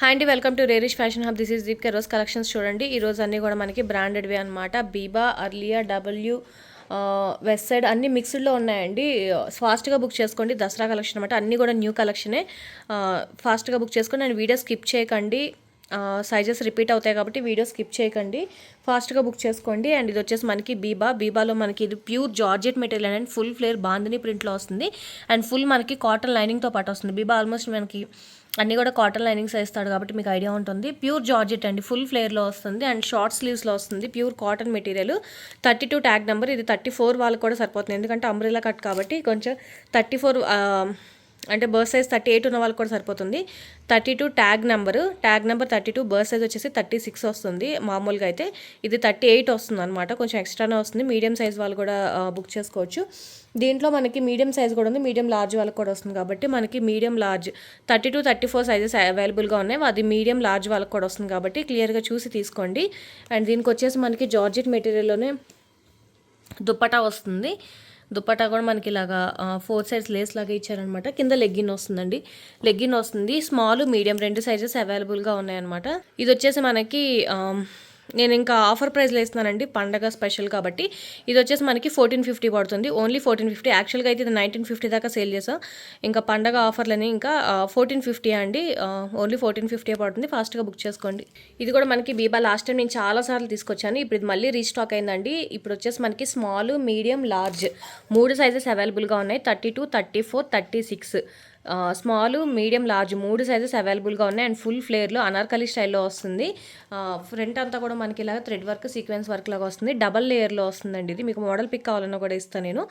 Hi అండి welcome to Rarish fashion hub this is Deep రోజు collections చూడండి ఈ రోజు అన్నీ కూడా మనకి బ్రాండెడ్వే అనమాట Biba Aurelia W west side అన్ని మిక్స్డ్లో ఉన్నాయండి. ఫాస్ట్గా బుక్ చేసుకోండి. దసరా కలెక్షన్ అనమాట అన్నీ కూడా న్యూ కలెక్షనే ఫాస్ట్గా బుక్ చేసుకొని నేను వీడియో స్కిప్ చేయకండి. Uh, సైజెస్ రిపీట్ అవుతాయి కాబట్టి వీడియో స్కిప్ చేయకండి. ఫాస్ట్గా బుక్ చేసుకోండి. అండ్ ఇది వచ్చేసి మనకి బీబా బీబాలో మనకి ఇది pure georgette material and full flare bandhani ప్రింట్లో వస్తుంది. అండ్ ఫుల్ మనకి కాటన్ లైనింగ్తో పాటు వస్తుంది. బీబా ఆల్మోస్ట్ మనకి అన్నీ కూడా కాటన్ లైనింగ్స్ వేస్తాడు కాబట్టి మీకు ఐడియా ఉంటుంది. ప్యూర్ జార్జెట్ అండి ఫుల్ ఫ్లేర్లో వస్తుంది అండ్ షార్ట్ స్లీవ్స్లో వస్తుంది. Pure cotton material thirty two tag number ఇది థర్టీ ఫోర్ వాళ్ళకి కూడా సరిపోతుంది. ఎందుకంటే అంబ్రెలా కట్ కాబట్టి కొంచెం థర్టీ ఫోర్ అంటే బర్త్ సైజ్ థర్టీ ఎయిట్ ఉన్న వాళ్ళకి కూడా సరిపోతుంది. Thirty two tag number tag number thirty two bust size వచ్చేసి థర్టీ సిక్స్ వస్తుంది. మామూలుగా అయితే ఇది థర్టీ ఎయిట్ వస్తుంది అనమాట కొంచెం ఎక్స్ట్రానే వస్తుంది. మీడియం సైజ్ వాళ్ళు కూడా బుక్ చేసుకోవచ్చు. దీంట్లో మనకి మీడియం సైజ్ కూడా ఉంది. మీడియం లార్జ్ వాళ్ళకి కూడా వస్తుంది కాబట్టి మనకి medium large thirty to thirty four sizes అవైలబుల్గా ఉన్నాయి. అది మీడియం లార్జ్ వాళ్ళకి కూడా వస్తుంది కాబట్టి క్లియర్గా చూసి తీసుకోండి. అండ్ దీనికి వచ్చేసి మనకి జార్జెట్ మెటీరియల్లోనే దుప్పటా వస్తుంది. దుపట్టా కూడా మనకి ఇలాగా ఫోర్ సైడ్స్ లేస్ లాగా ఇచ్చారనమాట. కింద లెగ్గిన్ వస్తుందండి. లెగ్గిన్ వస్తుంది. స్మాల్ మీడియం రెండు సైజెస్ అవైలబుల్గా ఉన్నాయన్నమాట. ఇది వచ్చేసి మనకి నేను ఇంకా ఆఫర్ ప్రైస్లో వేస్తున్నానండి పండగ స్పెషల్ కాబట్టి. ఇది వచ్చేసి మనకి ఫోర్టీన్ ఫిఫ్టీ పడుతుంది. Only fourteen fifty. యాక్చువల్గా అయితే ఇది నైన్టీన్ ఫిఫ్టీ దాకా సేల్ చేసాం ఇంకా పండగ ఆఫర్లని ఇంకా ఫోర్టీన్ ఫిఫ్టీ అండి. ఓన్లీ ఫోర్టీన్ ఫిఫ్టీ పడుతుంది. ఫాస్ట్గా బుక్ చేసుకోండి. ఇది కూడా మనకి బీబా లాస్ట్ టైం నేను చాలాసార్లు తీసుకొచ్చాను. ఇప్పుడు ఇది మళ్ళీ రీస్టాక్ అయిందండి. ఇప్పుడు వచ్చేసి మనకి స్మాల్ మీడియం లార్జ్ మూడు సైజెస్ అవైలబుల్గా ఉన్నాయి. Thirty two thirty four thirty six. Small medium large మూడు సైజెస్ అవైలబుల్గా ఉన్నాయి. అండ్ ఫుల్ ఫ్లేర్లో అనార్కలి స్టైల్లో వస్తుంది. ఫ్రంట్ అంతా కూడా మనకి ఇలాగ థ్రెడ్ వర్క్ సీక్వెన్స్ వర్క్ లాగా వస్తుంది. డబల్ లేయర్లో వస్తుందండి ఇది. మీకు మోడల్ పిక్ కావాలన్నా కూడా ఇస్తాను నేను.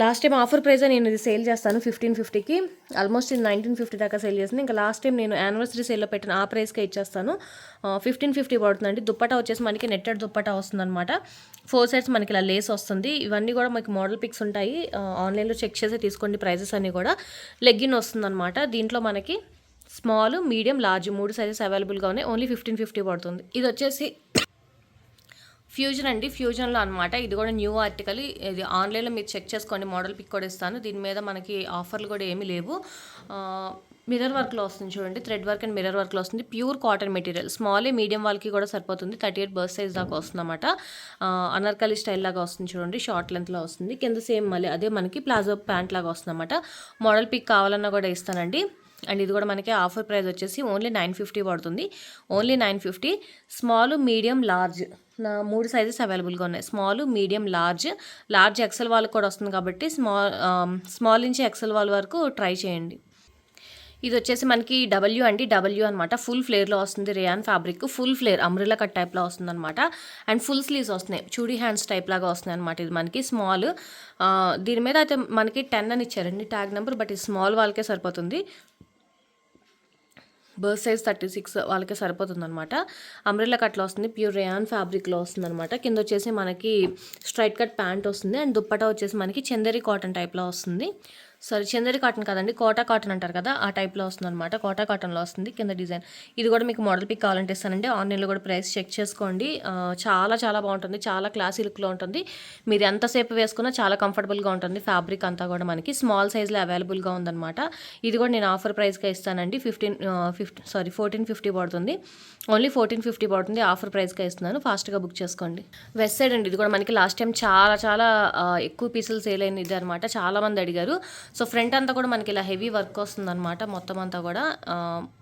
లాస్ట్ టైం ఆఫర్ ప్రైజే నేను ఇది సేల్ చేస్తాను ఫిఫ్టీన్ ఫిఫ్టీకి ఆల్మోస్ట్ ఇది నైన్టీన్ ఫిఫ్టీ దాకా సేల్ చేసింది. ఇంకా లాస్ట్ టైం నేను యానివర్సరీ సేల్లో పెట్టిన ఆ ప్రైస్కే ఇచ్చేస్తాను. ఫిఫ్టీన్ ఫిఫ్టీ పడుతుందండి. దుప్పటా వచ్చేసి మనకి నెట్టెడ్ దుప్పటా వస్తుంది అనమాట ఫోర్ సైడ్స్ మనకి ఇలా లేస్ వస్తుంది. ఇవన్నీ కూడా మనకి మోడల్ పిక్స్ ఉంటాయి. ఆన్లైన్లో చెక్ చేసి తీసుకోండి ప్రైజెస్ అన్నీ కూడా. లెగ్గిన్ వస్తుందన్నమాట. దీంట్లో మనకి స్మాల్ మీడియం లార్జ్ మూడు సైజెస్ అవైలబుల్గా ఉన్నాయి. ఓన్లీ ఫిఫ్టీన్ ఫిఫ్టీ పడుతుంది. ఇది వచ్చేసి ఫ్యూజన్ అండి ఫ్యూజన్లో అనమాట ఇది కూడా న్యూ ఆర్టికల్ ఇది ఆన్లైన్లో మీరు చెక్ చేసుకోండి మోడల్ పిక్ కూడా ఇస్తాను. దీని మీద మనకి ఆఫర్లు కూడా ఏమీ లేవు. మిర్రర్ వర్క్లో వస్తుంది చూడండి. థ్రెడ్ వర్క్ అండ్ మిర్రర్ వర్క్లో వస్తుంది. Pure cotton material small medium వాళ్ళకి కూడా సరిపోతుంది. థర్టీ ఎయిట్ బర్త్ సైజ్ దాకా వస్తుంది అనమాట అనర్కలి స్టైల్ లాగా వస్తుంది చూడండి. షార్ట్ లెంత్లో వస్తుంది. కింద సేమ్ మళ్ళీ అదే మనకి ప్లాజో ప్యాంట్ లాగా వస్తుంది అనమాట మోడల్ పిక్ కావాలన్నా కూడా ఇస్తానండి. అండ్ ఇది కూడా మనకి ఆఫర్ ప్రైస్ వచ్చేసి ఓన్లీ నైన్ ఫిఫ్టీ పడుతుంది. Only nine fifty. Small medium large. నా మూడు సైజెస్ అవైలబుల్గా ఉన్నాయి. Small medium large. Large XL వాళ్ళకి కూడా వస్తుంది కాబట్టి స్మాల్ స్మాల్ నుంచి ఎక్సెల్ వాళ్ళ వరకు ట్రై చేయండి. ఇది వచ్చేసి మనకి డబ్ల్యూ అండి. డబ్ల్యూ అనమాట ఫుల్ ఫ్లేర్లో వస్తుంది rayon fabric. Full flare umbrella cut టైప్లో వస్తుంది అనమాట అండ్ ఫుల్ స్లీవ్స్ వస్తున్నాయి. చూడీ హ్యాండ్స్ టైప్ లాగా వస్తున్నాయి అనమాట ఇది మనకి స్మాల్. దీని మీద అయితే మనకి టెన్ అని ఇచ్చారండి. ట్యాగ్ నెంబర్ బట్ ఇది స్మాల్ వాళ్ళకే సరిపోతుంది. బర్త్ సైజ్ థర్టీ సిక్స్ వాళ్ళకి సరిపోతుంది అనమాట అంబ్రెల్లా కట్లో వస్తుంది ప్యూర్ రేయాన్ ఫ్యాబ్రిక్లో వస్తుంది అనమాట కింద వచ్చేసి మనకి స్ట్రైట్ కట్ ప్యాంట్ వస్తుంది. అండ్ దుప్పటా వచ్చేసి మనకి చందరి కాటన్ టైప్లో వస్తుంది. సారీ చందరి కాటన్ కదండి కోటా కాటన్ అంటారు కదా ఆ టైప్లో వస్తుంది అనమాట కోటా కాటన్లో వస్తుంది కింద డిజైన్. ఇది కూడా మీకు మోడల్ పిక్ కావాలంటే ఇస్తానండి. ఆన్లైన్లో కూడా ప్రైస్ చెక్ చేసుకోండి. చాలా చాలా బాగుంటుంది చాలా క్లాసీ లుక్లో ఉంటుంది. మీరు ఎంతసేపు వేసుకున్నా చాలా కంఫర్టబుల్గా ఉంటుంది. ఫ్యాబ్రిక్ అంతా కూడా మనకి స్మాల్ సైజ్లో అవైలబుల్గా ఉందన్నమాట. ఇది కూడా నేను ఆఫర్ ప్రైస్గా ఇస్తానండి. Fifteen fifty sorry fourteen fifty పడుతుంది. ఓన్లీ ఫోర్టీన్ ఫిఫ్టీ పడుతుంది. ఆఫర్ ప్రైస్గా ఇస్తున్నాను. ఫాస్ట్గా బుక్ చేసుకోండి. వెస్ట్ సైడ్ అండి ఇది కూడా మనకి లాస్ట్ టైం చాలా చాలా ఎక్కువ పీసులు సేల్ అయింది ఇది అనమాట చాలామంది అడిగారు సో ఫ్రంట్ అంతా కూడా మనకి ఇలా హెవీ వర్క్ వస్తుంది అనమాట మొత్తం అంతా కూడా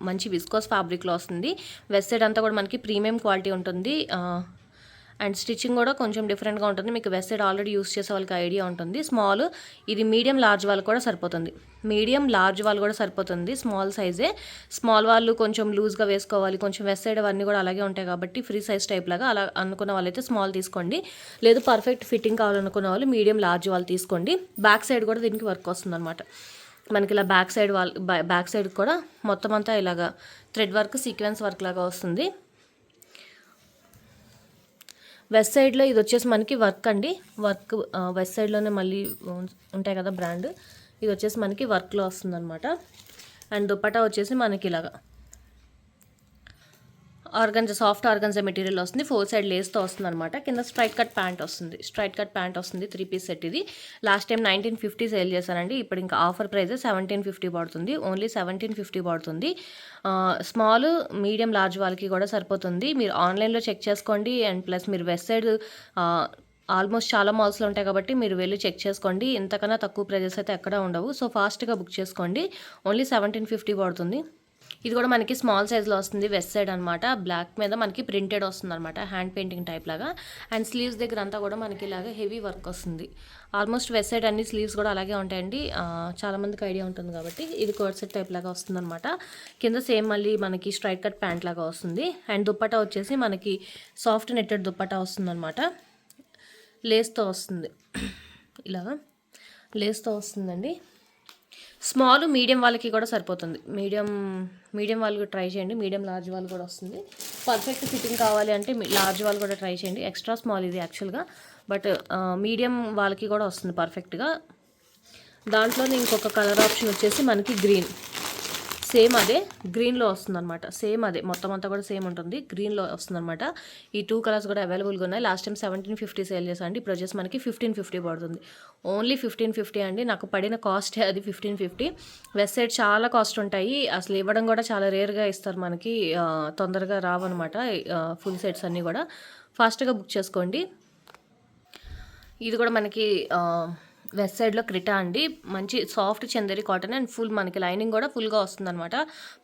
మంచి విస్కోస్ ఫ్యాబ్రిక్లో వస్తుంది. వెస్ట్ సైడ్ అంతా కూడా మనకి ప్రీమియం క్వాలిటీ ఉంటుంది. అండ్ స్టిచ్చింగ్ కూడా కొంచెం డిఫరెంట్గా ఉంటుంది. మీకు వెస్ట్ సైడ్ ఆల్రెడీ యూస్ చేసే వాళ్ళకి ఐడియా ఉంటుంది. స్మాల్ ఇది మీడియం లార్జ్ వాళ్ళు కూడా సరిపోతుంది. మీడియం లార్జ్ వాళ్ళు కూడా సరిపోతుంది. స్మాల్ సైజే స్మాల్ వాళ్ళు కొంచెం లూజ్గా వేసుకోవాలి. కొంచెం వెస్ట్ సైడ్ అవన్నీ కూడా అలాగే ఉంటాయి కాబట్టి ఫ్రీ సైజ్ టైప్ లాగా అలా అనుకున్న వాళ్ళైతే స్మాల్ తీసుకోండి. లేదు పర్ఫెక్ట్ ఫిట్టింగ్ కావాలనుకున్న వాళ్ళు మీడియం లార్జ్ వాళ్ళు తీసుకోండి. బ్యాక్ సైడ్ కూడా దీనికి వర్క్ వస్తుంది అనమాట మనకి ఇలా బ్యాక్ సైడ్ వాళ్ళ బ్యాక్ సైడ్ కూడా మొత్తం అంతా ఇలాగా థ్రెడ్ వర్క్ సీక్వెన్స్ వర్క్ లాగా వస్తుంది. వెస్ట్ సైడ్లో ఇది వచ్చేసి మనకి వర్క్ అండి. వర్క్ వెస్ట్ సైడ్లోనే మళ్ళీ ఉంటాయి కదా బ్రాండ్. ఇది వచ్చేసి మనకి వర్క్లో వస్తుందన్నమాట. అండ్ దుప్పటా వచ్చేసి మనకి ఇలాగా. ఆర్గన్జా సాఫ్ట్ ఆర్గన్జా మెటీరియల్ వస్తుంది ఫోర్ సైడ్ లేస్తో వస్తుంది అనమాట కింద స్ట్రైట్ కట్ ప్యాంట్ వస్తుంది. స్ట్రైట్ కట్ ప్యాంట్ వస్తుంది త్రీ పీస్ సెట్ ఇది. Last time nineteen fifty sale చేశానండి ఇప్పుడు ఇంకా ఆఫర్ ప్రైస్ సెవెంటీన్ ఫిఫ్టీ పడుతుంది. ఓన్లీ సెవెంటీన్ ఫిఫ్టీ పడుతుంది. స్మాల్ మీడియం లార్జ్ వాళ్ళకి కూడా సరిపోతుంది. మీరు ఆన్లైన్లో చెక్ చేసుకోండి అండ్ ప్లస్ మీరు వెస్ట్ సైడ్ ఆల్మోస్ట్ చాలా మాల్స్లో ఉంటాయి కాబట్టి మీరు వెళ్ళి చెక్ చేసుకోండి. ఇంతకన్నా తక్కువ ప్రైజెస్ అయితే ఎక్కడ ఉండవు. సో ఫాస్ట్గా బుక్ చేసుకోండి. ఓన్లీ సెవెంటీన్ ఫిఫ్టీ పడుతుంది. ఇది కూడా మనకి స్మాల్ సైజ్లో వస్తుంది వెస్ట్ సైడ్ అనమాట బ్లాక్ మీద మనకి ప్రింటెడ్ వస్తుంది అనమాట హ్యాండ్ పెయింటింగ్ టైప్ లాగా. అండ్ స్లీవ్స్ దగ్గర అంతా కూడా మనకి ఇలాగా హెవీ వర్క్ వస్తుంది. ఆల్మోస్ట్ వెస్ట్ సైడ్ అన్ని స్లీవ్స్ కూడా అలాగే ఉంటాయండి. చాలామందికి ఐడియా ఉంటుంది కాబట్టి ఇది కోర్సెట్ టైప్ లాగా వస్తుంది అనమాట కింద సేమ్ మళ్ళీ మనకి స్ట్రైట్ కట్ ప్యాంట్ లాగా వస్తుంది. అండ్ దుప్పటా వచ్చేసి మనకి సాఫ్ట్ నెట్టెడ్ దుప్పటా వస్తుంది అనమాట లేస్తో వస్తుంది. ఇలాగా. లేస్తో వస్తుందండి. స్మాల్ మీడియం వాళ్ళకి కూడా సరిపోతుంది. మీడియం మీడియం వాళ్ళు ట్రై చేయండి. మీడియం లార్జ్ వాళ్ళు కూడా వస్తుంది. పర్ఫెక్ట్ ఫిట్టింగ్ కావాలి అంటే లార్జ్ వాళ్ళు కూడా ట్రై చేయండి. ఎక్స్ట్రా స్మాల్ ఇది యాక్చువల్గా. బట్ మీడియం వాళ్ళకి కూడా వస్తుంది పర్ఫెక్ట్గా. దాంట్లోనే ఇంకొక కలర్ ఆప్షన్ వచ్చేసి మనకి గ్రీన్. సేమ్ అదే గ్రీన్లో వస్తుంది అనమాట సేమ్ అదే. మొత్తం అంతా కూడా సేమ్ ఉంటుంది. గ్రీన్లో వస్తుంది అనమాట ఈ టూ కలర్స్ కూడా అవైలబుల్గా ఉన్నాయి. Last time seventeen fifty sale చేసాను ఇప్పుడు వచ్చేసి మనకి ఫిఫ్టీన్ ఫిఫ్టీ పడుతుంది. ఓన్లీ ఫిఫ్టీన్ ఫిఫ్టీ అండి. నాకు పడిన కాస్ట్ అది ఫిఫ్టీన్ ఫిఫ్టీ. వెస్ట్ సైడ్ చాలా కాస్ట్ ఉంటాయి. అసలు ఇవ్వడం కూడా చాలా రేర్గా ఇస్తారు మనకి. తొందరగా రావన్నమాట. ఫుల్ సెట్స్ అన్నీ కూడా. ఫాస్ట్గా బుక్ చేసుకోండి. ఇది కూడా మనకి వెస్ట్ సైడ్లో క్రిటా అండి. మంచి soft Chanderi cotton and full మనకి లైనింగ్ కూడా ఫుల్గా వస్తుంది అనమాట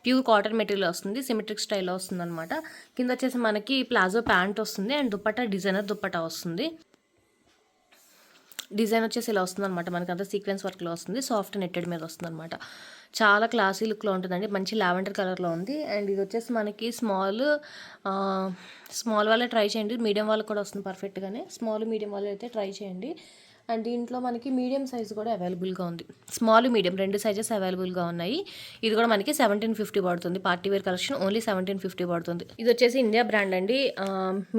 ప్యూర్ కాటన్ మెటీరియల్ వస్తుంది సిమెట్రిక్ స్టైల్లో వస్తుంది అనమాట కింద వచ్చేసి మనకి ప్లాజో ప్యాంట్ వస్తుంది అండ్ దుప్పటా డిజైనర్ దుప్పటా వస్తుంది. డిజైన్ వచ్చేసి ఇలా వస్తుంది అనమాట మనకి అంతా సీక్వెన్స్ వర్క్లో వస్తుంది సాఫ్ట్ నెట్టెడ్ మీద వస్తుంది అనమాట చాలా క్లాసీ లుక్లో ఉంటుందండి. మంచి లావెండర్ కలర్లో ఉంది. అండ్ ఇది వచ్చేసి మనకి స్మాల్ స్మాల్ వాళ్ళే ట్రై చేయండి. మీడియం వాళ్ళకి కూడా వస్తుంది పర్ఫెక్ట్గానే. స్మాల్ మీడియం వాళ్ళు అయితే ట్రై చేయండి. అండ్ దీంట్లో మనకి మీడియం సైజ్ కూడా అవైలబుల్గా ఉంది. స్మాల్ మీడియం రెండు సైజెస్ అవైలబుల్గా ఉన్నాయి. ఇది కూడా మనకి సెవెంటీన్ ఫిఫ్టీ పడుతుంది. Party wear collection only seventeen fifty పడుతుంది. ఇది వచ్చేసి ఇండియా బ్రాండ్ అండి.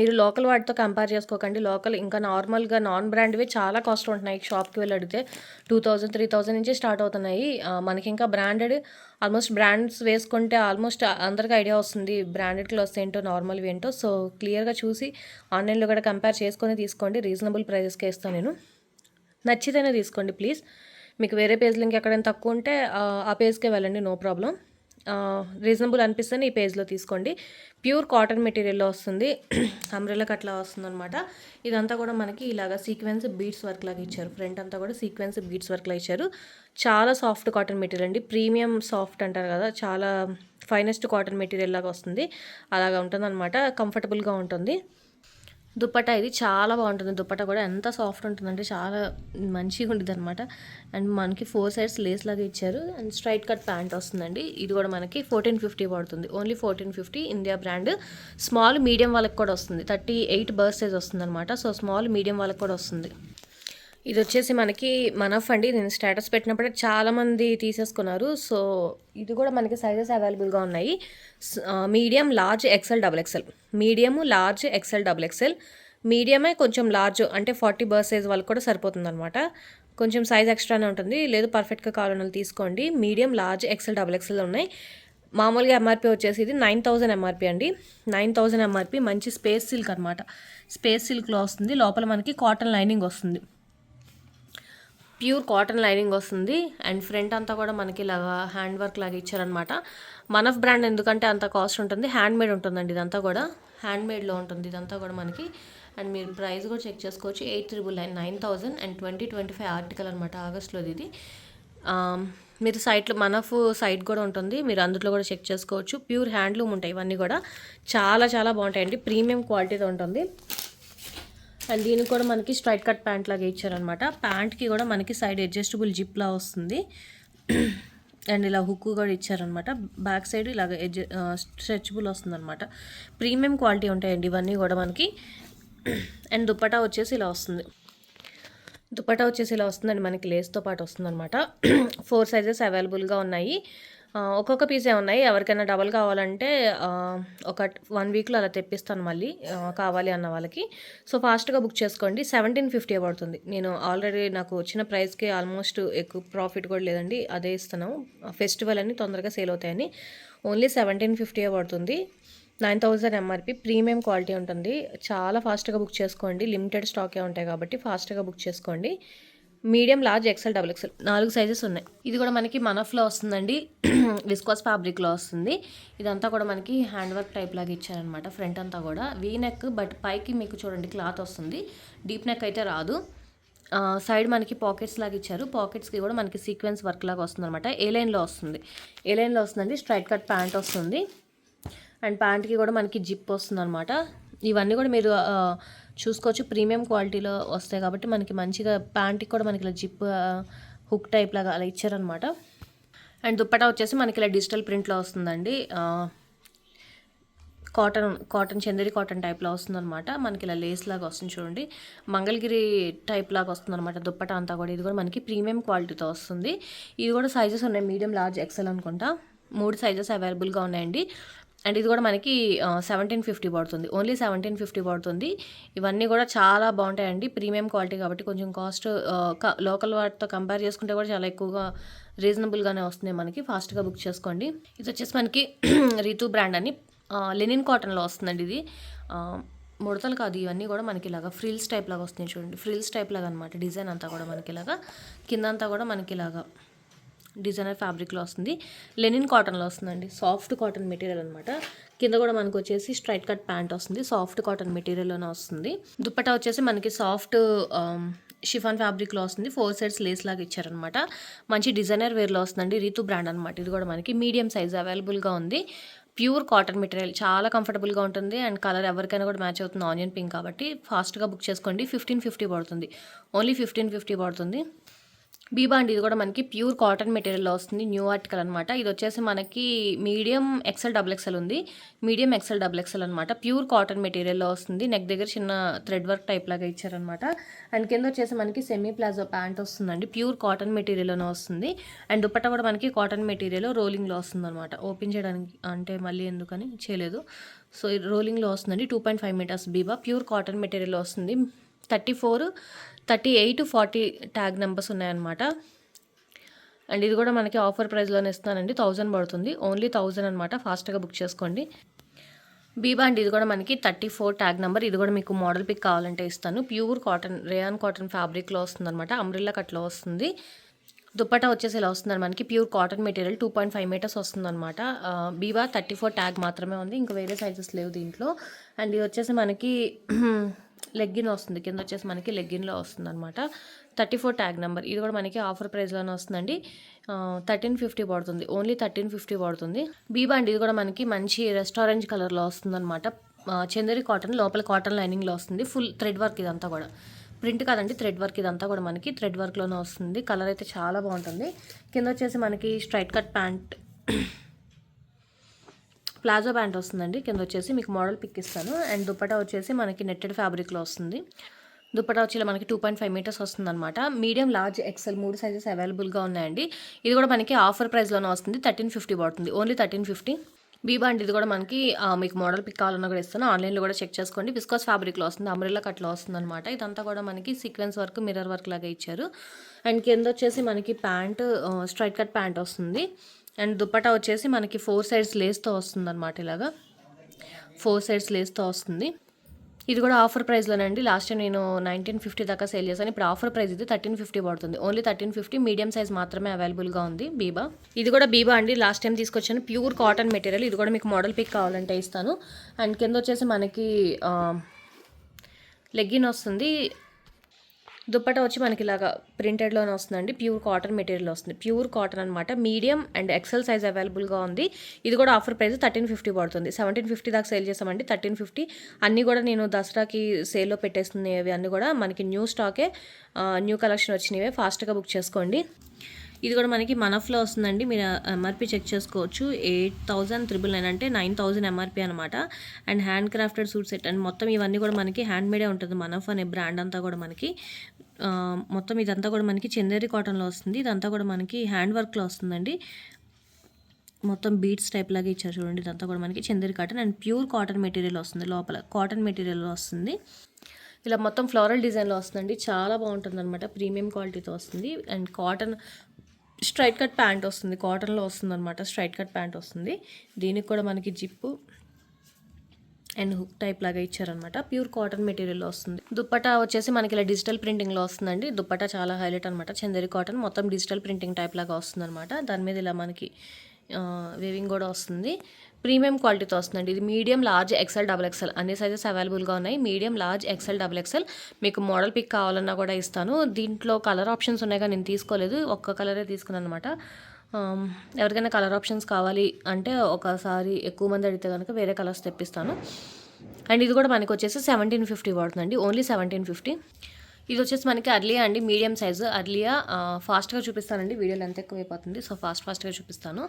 మీరు లోకల్ వాటితో కంపేర్ చేసుకోకండి. లోకల్ ఇంకా నార్మల్గా నాన్ బ్రాండ్వి చాలా కాస్ట్ ఉంటున్నాయి. షాప్కి వెళ్ళి అడిగితే టూ థౌజండ్ త్రీ థౌజండ్ నుంచి స్టార్ట్ అవుతున్నాయి. మనకి ఇంకా బ్రాండెడ్ ఆల్మోస్ట్ బ్రాండ్స్ వేసుకుంటే ఆల్మోస్ట్ అందరికీ ఐడియా వస్తుంది. బ్రాండెడ్ క్లాత్స్ ఏంటో నార్మల్వి ఏంటో. సో క్లియర్గా చూసి ఆన్లైన్లో కూడా కంపేర్ చేసుకొని తీసుకోండి. రీజనబుల్ ప్రైజెస్కే ఇస్తాను నేను. నచ్చితేనే తీసుకోండి ప్లీజ్. మీకు వేరే పేజ్లో ఇంకెక్కడైనా తక్కువ ఉంటే ఆ, పేజ్కే వెళ్ళండి నో ప్రాబ్లం. రీజనబుల్ అనిపిస్తేనే ఈ పేజ్లో తీసుకోండి. ప్యూర్ కాటన్ మెటీరియల్లో వస్తుంది. అంబ్రెల్లా కట్లా వస్తుంది అనమాట ఇదంతా కూడా మనకి ఇలాగ సీక్వెన్స్ బీడ్స్ వర్క్ లాగా ఇచ్చారు. ఫ్రంట్ అంతా కూడా సీక్వెన్స్ బీడ్స్ వర్క్లో ఇచ్చారు. చాలా సాఫ్ట్ కాటన్ మెటీరియల్ అండి. ప్రీమియం సాఫ్ట్ అంటారు కదా చాలా ఫైనెస్ట్ కాటన్ మెటీరియల్ లాగా వస్తుంది. అలాగా ఉంటుంది అనమాట కంఫర్టబుల్గా ఉంటుంది. దుప్పట్టా ఇది చాలా బాగుంటుంది. దుప్పట కూడా ఎంత సాఫ్ట్ ఉంటుందంటే చాలా మంచిగా ఉంటుంది అనమాట అండ్ మనకి ఫోర్ సైడ్స్ లేస్ లాగా ఇచ్చారు. అండ్ స్ట్రైట్ కట్ ప్యాంట్ వస్తుందండి. ఇది కూడా మనకి ఫోర్టీన్ ఫిఫ్టీ పడుతుంది. Only fourteen fifty India brand. Small medium వాళ్ళకి కూడా వస్తుంది. థర్టీ ఎయిట్ బర్త్ సైజ్ వస్తుంది అనమాట సో స్మాల్ మీడియం వాళ్ళకి కూడా వస్తుంది. ఇది వచ్చేసి మనకి మనఫ్ అండి. నేను స్టేటస్ పెట్టినప్పుడే చాలామంది తీసేసుకున్నారు. సో ఇది కూడా మనకి సైజెస్ అవైలబుల్గా ఉన్నాయి. Medium large XL double XL medium large XL double XL మీడియమే కొంచెం లార్జ్ అంటే ఫార్టీ బర్ సైజ్ వాళ్ళకి కూడా సరిపోతుంది అనమాట కొంచెం సైజ్ ఎక్స్ట్రానే ఉంటుంది. లేదు పర్ఫెక్ట్గా కావాలని వాళ్ళు తీసుకోండి. Medium large XL double XL ఉన్నాయి. మామూలుగా ఎంఆర్పి వచ్చేసి ఇది నైన్ థౌజండ్ ఎంఆర్పి అండి. నైన్ థౌజండ్ ఎంఆర్పి మంచి స్పేస్ సిల్క్ అనమాట స్పేస్ సిల్క్లో వస్తుంది. లోపల మనకి కాటన్ లైనింగ్ వస్తుంది. ప్యూర్ కాటన్ లైనింగ్ వస్తుంది. అండ్ ఫ్రంట్ అంతా కూడా మనకి ఇలాగా హ్యాండ్ వర్క్ లాగా ఇచ్చారనమాట మనఫ్ బ్రాండ్ ఎందుకంటే అంత కాస్ట్ ఉంటుంది. హ్యాండ్ మేడ్ ఉంటుందండి ఇదంతా కూడా. హ్యాండ్ మేడ్లో ఉంటుంది. ఇదంతా కూడా మనకి. అండ్ మీరు ప్రైస్ కూడా చెక్ చేసుకోవచ్చు. Eight triple nine nine thousand and twenty twenty five article అనమాట ఆగస్ట్లోది ఇది. మీరు సైట్లో మనఫ్ సైట్ కూడా ఉంటుంది. మీరు అందులో కూడా చెక్ చేసుకోవచ్చు. ప్యూర్ హ్యాండ్లూమ్ ఉంటాయి ఇవన్నీ కూడా. చాలా చాలా బాగుంటాయండి. ప్రీమియం క్వాలిటీతో ఉంటుంది. అండ్ దీనికి కూడా మనకి స్ట్రైట్ కట్ ప్యాంట్ లాగా ఇచ్చారనమాట. ప్యాంట్కి కూడా మనకి సైడ్ అడ్జస్టబుల్ జిప్లా వస్తుంది. అండ్ ఇలా హుక్ కూడా ఇచ్చారనమాట. బ్యాక్ సైడ్ ఇలాగ ఎడ్జ స్ట్రెచబుల్ వస్తుందనమాట. ప్రీమియం క్వాలిటీ ఉంటాయండి ఇవన్నీ కూడా మనకి. అండ్ దుప్పటా వచ్చేసి ఇలా వస్తుంది. దుప్పటా వచ్చేసి ఇలా వస్తుందండి మనకి లేస్తో పాటు వస్తుందన్నమాట ఫోర్ సైజెస్ అవైలబుల్గా ఉన్నాయి. ఒక్కొక్క పీసే ఉన్నాయి. ఎవరికైనా డబల్ కావాలంటే ఒక వన్ వీక్లో అలా తెప్పిస్తాను మళ్ళీ. కావాలి అన్న వాళ్ళకి. సో ఫాస్ట్గా బుక్ చేసుకోండి. సెవెంటీన్ ఫిఫ్టీ పడుతుంది. నేను ఆల్రెడీ నాకు వచ్చిన ప్రైస్కి ఆల్మోస్ట్ ఎక్కువ ప్రాఫిట్ కూడా లేదండి. అదే ఇస్తున్నాము. ఫెస్టివల్ అని తొందరగా సేల్ అవుతాయని. ఓన్లీ సెవెంటీన్ ఫిఫ్టీ పడుతుంది. Nine thousand MRP premium quality ఉంటుంది. చాలా ఫాస్ట్గా బుక్ చేసుకోండి. లిమిటెడ్ స్టాకే ఉంటాయి కాబట్టి ఫాస్ట్గా బుక్ చేసుకోండి. Medium large XL double XL నాలుగు సైజెస్ ఉన్నాయి. ఇది కూడా మనకి మనఫ్లో వస్తుందండి. విస్కాస్ ఫ్యాబ్రిక్లో వస్తుంది. ఇదంతా కూడా మనకి హ్యాండ్ వర్క్ టైప్ లాగా ఇచ్చారనమాట ఫ్రంట్ అంతా కూడా. వీ నెక్ బట్ పైకి మీకు చూడండి క్లాత్ వస్తుంది. డీప్ నెక్ అయితే రాదు. సైడ్ మనకి పాకెట్స్ లాగా ఇచ్చారు. పాకెట్స్కి కూడా మనకి సీక్వెన్స్ వర్క్ లాగా వస్తుంది అనమాట ఏ లైన్లో వస్తుంది. ఏ లైన్లో వస్తుందండి స్ట్రైట్ కట్ ప్యాంట్ వస్తుంది. అండ్ ప్యాంట్కి కూడా మనకి జిప్ వస్తుంది అనమాట ఇవన్నీ కూడా మీరు చూసుకోవచ్చు. ప్రీమియం క్వాలిటీలో వస్తాయి కాబట్టి మనకి మంచిగా ప్యాంట్కి కూడా మనకి ఇలా జిప్ హుక్ టైప్ లాగా అలా ఇచ్చారనమాట అండ్ దుప్పటా వచ్చేసి మనకి ఇలా డిజిటల్ ప్రింట్లో వస్తుందండి. కాటన్ కాటన్ చందేరి కాటన్ టైప్లో వస్తుందన్నమాట. మనకి ఇలా లేస్ లాగా వస్తుంది చూడండి. మంగళగిరి టైప్ లాగా వస్తుందన్నమాట దుప్పట అంతా కూడా. ఇది కూడా మనకి ప్రీమియం క్వాలిటీతో వస్తుంది. ఇది కూడా సైజెస్ ఉన్నాయి. మీడియం లార్జ్ ఎక్సెల్ అనుకుంటా. మూడు సైజెస్ అవైలబుల్గా ఉన్నాయండి. అండ్ ఇది కూడా మనకి సెవెంటీన్ ఫిఫ్టీ పడుతుంది. ఓన్లీ సెవెంటీన్ ఫిఫ్టీ పడుతుంది. ఇవన్నీ కూడా చాలా బాగుంటాయండి. ప్రీమియం క్వాలిటీ కాబట్టి కొంచెం కాస్ట్ లోకల్ వాటితో కంపేర్ చేసుకుంటే కూడా చాలా ఎక్కువగా రీజనబుల్గానే వస్తున్నాయి మనకి. ఫాస్ట్గా బుక్ చేసుకోండి. ఇది వచ్చేసి మనకి రితు బ్రాండ్ అని లెనిన్ కాటన్లో వస్తుందండి ఇది. ముడతలు కాదు. ఇవన్నీ కూడా మనకి ఇలాగా ఫ్రిల్స్ టైప్ లాగా వస్తున్నాయి చూడండి. ఫ్రిల్స్ టైప్ లాగా అనమాట డిజైన్ అంతా కూడా మనకి ఇలాగా. కింద అంతా కూడా మనకి ఇలాగా డిజైనర్ ఫ్యాబ్రిక్లో వస్తుంది. లెనిన్ కాటన్లో వస్తుందండి. సాఫ్ట్ కాటన్ మెటీరియల్ అనమాట కింద కూడా మనకు వచ్చేసి స్ట్రైట్ కట్ ప్యాంట్ వస్తుంది. సాఫ్ట్ కాటన్ మెటీరియల్లోనే వస్తుంది. దుప్పటా వచ్చేసి మనకి సాఫ్ట్ షిఫాన్ ఫ్యాబ్రిక్లో వస్తుంది. ఫోర్ సైడ్స్ లేస్ లాగా ఇచ్చారనమాట మంచి డిజైనర్ వేర్లో వస్తుందండి. రీతు బ్రాండ్ అనమాట ఇది కూడా మనకి మీడియం సైజ్ అవైలబుల్గా ఉంది. ప్యూర్ కాటన్ మెటీరియల్ చాలా కంఫర్టబుల్గా ఉంటుంది. అండ్ కలర్ ఎవరికైనా కూడా మ్యాచ్ అవుతుంది. ఆనియన్ పింక్ కాబట్టి ఫాస్ట్గా బుక్ చేసుకోండి. ఫిఫ్టీన్ ఫిఫ్టీ పడుతుంది. ఓన్లీ ఫిఫ్టీన్ ఫిఫ్టీ పడుతుంది. బీబా అండి ఇది కూడా మనకి ప్యూర్ కాటన్ మెటీరియల్లో వస్తుంది న్యూ ఆర్టికల్ అనమాట ఇది వచ్చేసి మనకి మీడియం ఎక్సెల్ డబుల్ ఎక్సెల్ ఉంది. మీడియం ఎక్సెల్ డబుల్ ఎక్సెల్ అనమాట ప్యూర్ కాటన్ మెటీరియల్లో వస్తుంది. నెక్ దగ్గర చిన్న థ్రెడ్ వర్క్ టైప్ లాగా ఇచ్చారనమాట అండ్ కింద వచ్చేసి మనకి సెమీ ప్లాజో ప్యాంట్ వస్తుందండి. ప్యూర్ కాటన్ మెటీరియల్లోనే వస్తుంది. అండ్ దుప్పట కూడా మనకి కాటన్ మెటీరియల్ రోలింగ్లో వస్తుంది అనమాట ఓపెన్ చేయడానికి అంటే మళ్ళీ ఎందుకని చేయలేదు. సో ఇది రోలింగ్లో వస్తుందండి. Two point five meters Biba. Pure cotton material వస్తుంది. Thirty four thirty eight forty tag numbers ఉన్నాయన్నమాట. అండ్ ఇది కూడా మనకి ఆఫర్ ప్రైస్లోనే ఇస్తున్నానండి. థౌజండ్ పడుతుంది. ఓన్లీ థౌజండ్ అనమాట ఫాస్ట్గా బుక్ చేసుకోండి. బీబా అండ్ ఇది కూడా మనకి థర్టీ ఫోర్ ట్యాగ్ నెంబర్. ఇది కూడా మీకు మోడల్ పిక్ కావాలంటే ఇస్తాను. ప్యూర్ కాటన్ రేయాన్ కాటన్ ఫ్యాబ్రిక్లో వస్తుంది అనమాట అంబ్రిల్లా కట్లో వస్తుంది. దుప్పటా వచ్చేసి ఇలా వస్తుంది మనకి pure cotton material two point five metres వస్తుందన్నమాట. బీబా థర్టీ ఫోర్ ట్యాగ్ మాత్రమే ఉంది. ఇంకా వేరే సైజెస్ లేవు దీంట్లో. అండ్ ఇది వచ్చేసి మనకి లెగ్గిన్ వస్తుంది. కింద వచ్చేసి మనకి లెగ్గిన్లో వస్తుంది అనమాట థర్టీ ఫోర్ ట్యాగ్ నెంబర్. ఇది కూడా మనకి ఆఫర్ ప్రైస్లోనే వస్తుందండి. థర్టీన్ ఫిఫ్టీ పడుతుంది. ఓన్లీ థర్టీన్ ఫిఫ్టీ పడుతుంది. బీబాండ్ ఇది కూడా మనకి మంచి రెస్టారెంట్ కలర్లో వస్తుంది అనమాట చందరి కాటన్ లోపల కాటన్ లైనింగ్లో వస్తుంది. ఫుల్ థ్రెడ్ వర్క్ ఇదంతా కూడా. ప్రింట్ కాదండి థ్రెడ్ వర్క్ ఇదంతా కూడా మనకి థ్రెడ్ వర్క్లోనే వస్తుంది. కలర్ అయితే చాలా బాగుంటుంది. కింద వచ్చేసి మనకి straight cut pant palazzo pant వస్తుందండి. కింద వచ్చేసి మీకు మోడల్ పిక్ ఇస్తాను. అండ్ దుప్పటా వచ్చేసి మనకి నెట్టెడ్ ఫ్యాబ్రిక్లో వస్తుంది. దుప్పటా వచ్చి మనకి టూ పాయింట్ ఫైవ్ మీటర్స్ వస్తుందన్నమాట. మీడియం లార్జ్ ఎక్సెల్ మూడు సైజెస్ అవైలబుల్గా ఉన్నాయండి. ఇది కూడా మనకి ఆఫర్ ప్రైస్లోనే వస్తుంది. థర్టీన్ ఫిఫ్టీ పడుతుంది. ఓన్లీ థర్టీన్ ఫిఫ్టీ బీబా అండి ఇది కూడా మనకి మీకు మోడల్ పిక్ కావాలన్నా కూడా ఇస్తాను. ఆన్లైన్లో కూడా చెక్ చేసుకోండి. బిస్కాస్ ఫ్యాబ్రిక్లో వస్తుంది. అమ్రిల్లా కట్లో వస్తుంది అనమాట ఇదంతా కూడా మనకి సీక్వెన్స్ వర్క్ మిర్రర్ వర్క్ లాగా ఇచ్చారు. అండ్ కింద వచ్చేసి మనకి ప్యాంట్ స్ట్రైట్ కట్ ప్యాంట్ వస్తుంది. అండ్ దుప్పటా వచ్చేసి మనకి ఫోర్ సైడ్స్ లేస్తో వస్తుంది అనమాట ఇలాగా. ఫోర్ సైడ్స్ లేస్తో వస్తుంది. ఇది కూడా ఆఫర్ ప్రైస్లోనండి. లాస్ట్ టైం నేను నైన్టీన్ ఫిఫ్టీ దాకా సేల్ చేశాను. ఇప్పుడు ఆఫర్ ప్రైస్ ఇది థర్టీన్ ఫిఫ్టీ పడుతుంది. Only thirteen fifty medium size మాత్రమే అవైలబుల్గా ఉంది బీబా. ఇది కూడా బీబా అండి. లాస్ట్ టైం తీసుకొచ్చాను. Pure cotton material. ఇది కూడా మీకు మోడల్ పిక్ కావాలంటే ఇస్తాను. అండ్ కింద వచ్చేసి మనకి లెగ్గిన్ వస్తుంది. దుప్పట వచ్చి మనకి ఇలాగా ప్రింటెడ్లోనే వస్తుందండి. ప్యూర్ కాటన్ మెటీరియల్ వస్తుంది. ప్యూర్ కాటన్ అనమాట మీడియం అండ్ ఎక్సెల్ సైజ్ అవైలబుల్గా ఉంది. ఇది కూడా ఆఫర్ ప్రైస్ థర్టీన్ ఫిఫ్టీ పడుతుంది. సెవెంటీన్ ఫిఫ్టీ దాకా సేల్ చేసామండి. థర్టీన్ ఫిఫ్టీ అన్నీ కూడా నేను దసరాకి సేల్లో పెట్టేస్తున్నాయి అన్నీ కూడా మనకి న్యూ స్టాకే న్యూ కలెక్షన్ వచ్చినవే. ఫాస్ట్గా బుక్ చేసుకోండి. ఇది కూడా మనకి మనఫ్లో వస్తుందండి. మీరు ఎంఆర్పి చెక్ చేసుకోవచ్చు. ఎయిట్ థౌజండ్ త్రిబుల్ నైన్ అంటే నైన్ థౌజండ్ ఎంఆర్పి అనమాట and handcrafted suit set. And మొత్తం ఇవన్నీ కూడా మనకి హ్యాండ్ మేడే ఉంటుంది. మనఫ్ అనే బ్రాండ్ అంతా కూడా మనకి. మొత్తం ఇదంతా కూడా మనకి చందేరి కాటన్లో వస్తుంది. ఇదంతా కూడా మనకి హ్యాండ్ వర్క్లో వస్తుందండి. మొత్తం బీట్స్ టైప్ లాగా ఇచ్చారు చూడండి. ఇదంతా కూడా మనకి Chanderi cotton. And pure cotton material వస్తుంది లోపల. కాటన్ మెటీరియల్ వస్తుంది. ఇలా మొత్తం ఫ్లోరల్ డిజైన్లో వస్తుందండి. చాలా బాగుంటుంది అనమాట ప్రీమియం క్వాలిటీతో వస్తుంది. And cotton straight cut pant వస్తుంది కాటన్లో వస్తుంది అనమాట స్ట్రైట్ కట్ ప్యాంట్ వస్తుంది. దీనికి కూడా మనకి జిప్పు అండ్ హుక్ టైప్ లాగా ఇచ్చారనమాట ప్యూర్ కాటన్ మెటీరియల్లో వస్తుంది. దుప్పటా వచ్చేసి మనకి ఇలా డిజిటల్ ప్రింటింగ్లో వస్తుందండి. దుప్పటా చాలా హైలైట్ అనమాట చందేరి కాటన్ మొత్తం డిజిటల్ ప్రింటింగ్ టైప్ లాగా వస్తుంది అనమాట దాని మీద ఇలా మనకి వేవింగ్ కూడా వస్తుంది. ప్రీమియం క్వాలిటీతో వస్తుందండి. ఇది medium large XL double XL అన్ని సైజెస్ అవైలబుల్గా ఉన్నాయి. Medium large XL double XL మీకు మోడల్ పిక్ కావాలన్నా కూడా ఇస్తాను. దీంట్లో కలర్ ఆప్షన్స్ ఉన్నాయి కానీ నేను తీసుకోలేదు. ఒక్క కలరే తీసుకున్నాను అనమాట ఎవరికైనా కలర్ ఆప్షన్స్ కావాలి అంటే ఒకసారి ఎక్కువ మంది అడిగితే కనుక వేరే కలర్స్ తెప్పిస్తాను. అండ్ ఇది కూడా మనకి వచ్చేసి సెవెంటీన్ ఫిఫ్టీ పడుతుందండి ఓన్లీ సెవెంటీన్ ఫిఫ్టీ. ఇది వచ్చేసి మనకి అర్లియా అండి మీడియం సైజు. అర్లియా ఫాస్ట్గా చూపిస్తానండి. వీడియోలు ఎంత ఎక్కువ అయిపోతుంది సో ఫాస్ట్ ఫాస్ట్గా చూపిస్తాను.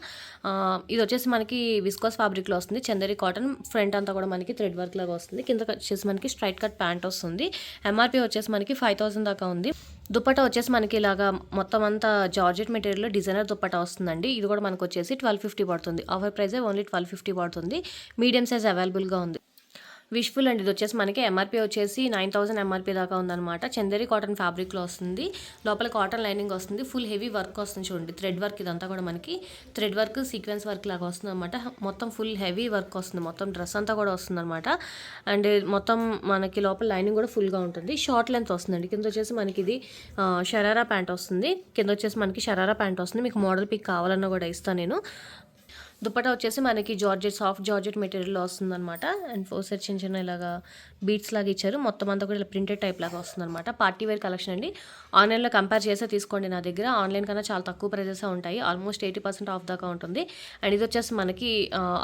ఇది వచ్చేసి మనకి విస్కోస్ ఫ్యాబ్రిక్లో వస్తుంది. చందరి కాటన్. ఫ్రంట్ అంతా కూడా మనకి థ్రెడ్ వర్క్ లాగా వస్తుంది. కింద వచ్చేసి మనకి స్ట్రైట్ కట్ ప్యాంట్ వస్తుంది. ఎంఆర్పి వచ్చేసి మనకి ఫైవ్ థౌసండ్ దాకా ఉంది. దుప్పటా వచ్చేసి మనకి ఇలాగా మొత్తం అంతా జార్జెట్ మెటీరియల్లో డిజైనర్ దుప్పటా వస్తుందండి. ఇది కూడా మనకు వచ్చేసి ట్వెల్వ్ ఫిఫ్టీ పడుతుంది. Offer price only twelve fifty పడుతుంది. మీడియం సైజ్ అవైలబుల్గా ఉంది. విష్ఫుల్ అండి ఇది వచ్చేసి మనకి ఎంఆర్పీ వచ్చేసి నైన్ థౌసండ్ ఎంఆర్పీ దాకా ఉందన్నమాట. చందేరి కాటన్ ఫ్యాబ్రిక్లో వస్తుంది. లోపల కాటన్ లైనింగ్ వస్తుంది. ఫుల్ హెవీ వర్క్ వస్తుంది చూడండి. థ్రెడ్ వర్క్ ఇదంతా కూడా మనకి థ్రెడ్ వర్క్ సీక్వెన్స్ వర్క్ లాగా వస్తుంది అనమాట మొత్తం ఫుల్ హెవీ వర్క్ వస్తుంది. మొత్తం డ్రెస్ అంతా కూడా వస్తుంది అనమాట అండ్ మొత్తం మనకి లోపల లైనింగ్ కూడా ఫుల్గా ఉంటుంది. షార్ట్ లెంత్ వస్తుందండి. కింద వచ్చేసి మనకి ఇది షరారా ప్యాంట్ వస్తుంది. కింద వచ్చేసి మనకి షరారా ప్యాంట్ వస్తుంది. మీకు మోడల్ పిక్ కావాలన్నా కూడా ఇస్తాను నేను. దుప్పటా వచ్చేసి మనకి జార్జెట్ సాఫ్ట్ జార్జెట్ మెటీరియల్లో వస్తుందన్నమాట. అండ్ ఫోర్ సెట్ చిన్న చిన్న ఇలాగా బీట్స్ లాగా ఇచ్చారు. మొత్తం అంతా కూడా ఇలా ప్రింటెడ్ టైప్ లాగా వస్తుందన్నమాట. పార్టీ వేర్ కలెక్షన్ అండి. ఆన్లైన్లో కంపేర్ చేస్తే తీసుకోండి నా దగ్గర. ఆన్లైన్ కన్నా చాలా తక్కువ ప్రైజెస్ ఉంటాయి. ఆల్మోస్ట్ ఎయిటీ పర్సెంట్ ఆఫ్ దాకా ఉంటుంది. అండ్ ఇది వచ్చేసి మనకి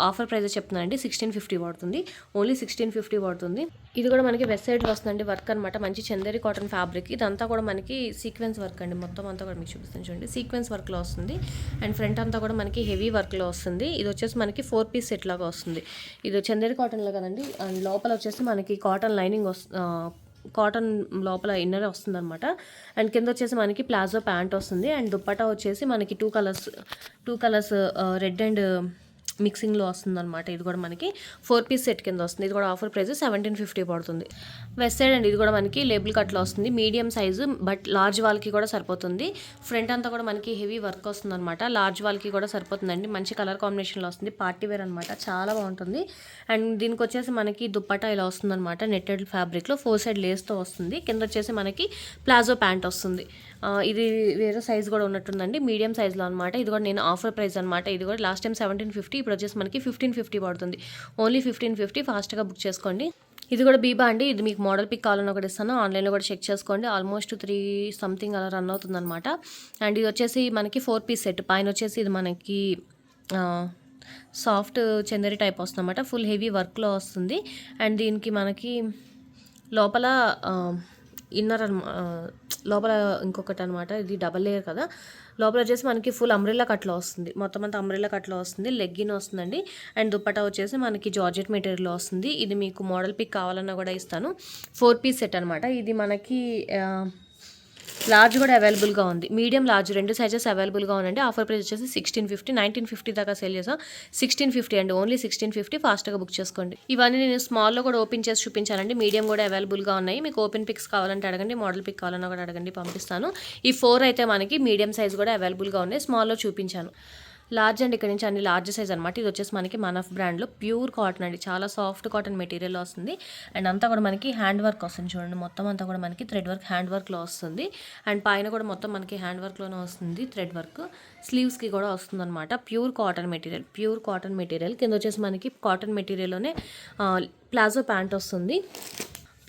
ఆఫర్ ప్రైజెస్ చెప్తున్నానండి సిక్స్టీన్ ఫిఫ్టీ పడుతుంది. ఓన్లీ సిక్స్టీన్ ఫిఫ్టీ పడుతుంది. ఇది కూడా మనకి వెస్ట్ సైడ్ వస్తుందండి. వర్క్ అనమాట మంచి చందేరి కాటన్ ఫ్యాబ్రిక్ ఇదంతా కూడా మనకి సీక్వెన్స్ వర్క్ అండి. మొత్తం అంతా కూడా మీకు చూపిస్తాను చూడండి. సీక్వెన్స్ వర్క్లో వస్తుంది. అండ్ ఫ్రంట్ అంతా కూడా మనకి హెవీ వర్క్లో వస్తుంది. ఇది వచ్చేసి మనకి ఫోర్ పీస్ సెట్ లాగా వస్తుంది. ఇది చందేరి కాటన్లో కదండి. అండ్ లోపల వచ్చేసి మనకి కాటన్ లైనింగ్ వస్తు కాటన్ లోపల ఇన్నర్ వస్తుంది అనమాట అండ్ కింద వచ్చేసి మనకి ప్లాజో ప్యాంట్ వస్తుంది. అండ్ దుప్పటా వచ్చేసి మనకి two colours two colours red and మిక్సింగ్లో వస్తుందన్నమాట. ఇది కూడా మనకి ఫోర్ పీస్ సెట్ కింద వస్తుంది. ఇది కూడా ఆఫర్ ప్రైస్ సెవెంటీన్ ఫిఫ్టీ పడుతుంది. వెస్ట్ సైడ్ అండి ఇది కూడా మనకి లేబుల్ కట్లో వస్తుంది. మీడియం సైజు బట్ లార్జ్ వాళ్ళకి కూడా సరిపోతుంది. ఫ్రంట్ అంతా కూడా మనకి హెవీ వర్క్ వస్తుంది అనమాట లార్జ్ వాళ్ళకి కూడా సరిపోతుందండి. మంచి కలర్ కాంబినేషన్లో వస్తుంది. పార్టీ వేర్ అనమాట చాలా బాగుంటుంది. అండ్ దీనికి వచ్చేసి మనకి దుప్పటా ఇలా వస్తుంది అనమాట నెట్టెడ్ ఫ్యాబ్రిక్లో ఫోర్ సైడ్ లేస్తో వస్తుంది. కింద వచ్చేసి మనకి ప్లాజో ప్యాంట్ వస్తుంది. ఇది వేరే సైజ్ కూడా ఉన్నట్టుందండి. మీడియం సైజ్లో అనమాట ఇది కూడా నేను ఆఫర్ ప్రైస్ అనమాట ఇది కూడా లాస్ట్ టైం సెవెంటీన్ ఫిఫ్టీ ఇప్పుడు వచ్చేసి మనకి ఫిఫ్టీన్ ఫిఫ్టీ పడుతుంది. ఓన్లీ ఫిఫ్టీన్ ఫిఫ్టీ ఫాస్ట్గా బుక్ చేసుకోండి. ఇది కూడా బీబా అండి. ఇది మీకు మోడల్ పిక్ కావాలని ఒకటి ఇస్తాను. ఆన్లైన్లో కూడా చెక్ చేసుకోండి. ఆల్మోస్ట్ త్రీ సంథింగ్ అలా రన్ అవుతుంది అనమాట అండ్ ఇది వచ్చేసి మనకి ఫోర్ పీస్ సెట్ పైన వచ్చేసి ఇది మనకి సాఫ్ట్ చందరి టైప్ వస్తుంది అనమాట ఫుల్ హెవీ వర్క్లో వస్తుంది. అండ్ దీనికి మనకి లోపల ఇన్నర్ అన్ లోపల ఇంకొకటి అనమాట ఇది డబల్ లేయర్ కదా. లోపల వచ్చేసి మనకి ఫుల్ అంబ్రెల్లా కట్లో వస్తుంది. మొత్తం అంతా అంబ్రెల్లా కట్లో వస్తుంది. లెగ్గిన్ వస్తుందండి. అండ్ దుప్పటా వచ్చేసి మనకి జార్జెట్ మెటీరియల్ వస్తుంది. ఇది మీకు మోడల్ పిక్ కావాలన్నా కూడా ఇస్తాను. ఫోర్ పీస్ సెట్ అనమాట. ఇది మనకి లార్జ్ కూడా అవైలబుల్గా ఉంది. మీడియం లార్జ్ రెండు సైజెస్ అవైలబుల్గా ఉందండి. ఆఫర్ ప్రైస్ వచ్చేసి సిక్స్టీన్ ఫిఫ్టీ నైన్టీన్ ఫిఫ్టీ దాకా సేల్ చేసాం. సిక్స్టీన్ ఫిఫ్టీ అండి. ఓన్లీ సిక్స్టీన్ ఫిఫ్టీ ఫాస్ట్గా బుక్ చేసుకోండి. ఇవన్నీ నేను స్మాల్లో కూడా ఓపెన్ చేసి చూపించానండి. మీడియం కూడా అవైలబుల్గా ఉన్నాయి. మీకు ఓపెన్ పిక్స్ కావాలంటే అడగండి. మోడల్ పిక్ కావాలన్నా కూడా అడగండి. పంపిస్తాను. ఈ ఫోర్ అయితే మనకి మీడియం సైజ్ కూడా అవైలబుల్గా ఉన్నాయి. స్మాల్లో చూపించాను. లార్జ్ అండ్ ఇక్కడ నుంచి అన్ని లార్జ్ సైజ్ అనమాట ఇది వచ్చేసి మనకి మనఫ్ బ్రాండ్లో ప్యూర్ కాటన్ అండి. చాలా సాఫ్ట్ కాటన్ మెటీరియల్ వస్తుంది. అండ్ అంతా కూడా మనకి హ్యాండ్ వర్క్ వస్తుంది చూడండి. మొత్తం అంతా కూడా మనకి థ్రెడ్ వర్క్ హ్యాండ్ వర్క్లో వస్తుంది. అండ్ పైన కూడా మొత్తం మనకి హ్యాండ్ వర్క్లోనే వస్తుంది థ్రెడ్ వర్క్ స్లీవ్స్కి కూడా వస్తుంది అనమాట pure cotton material pure cotton material కింద వచ్చేసి మనకి కాటన్ మెటీరియల్లోనే ప్లాజో ప్యాంట్ వస్తుంది.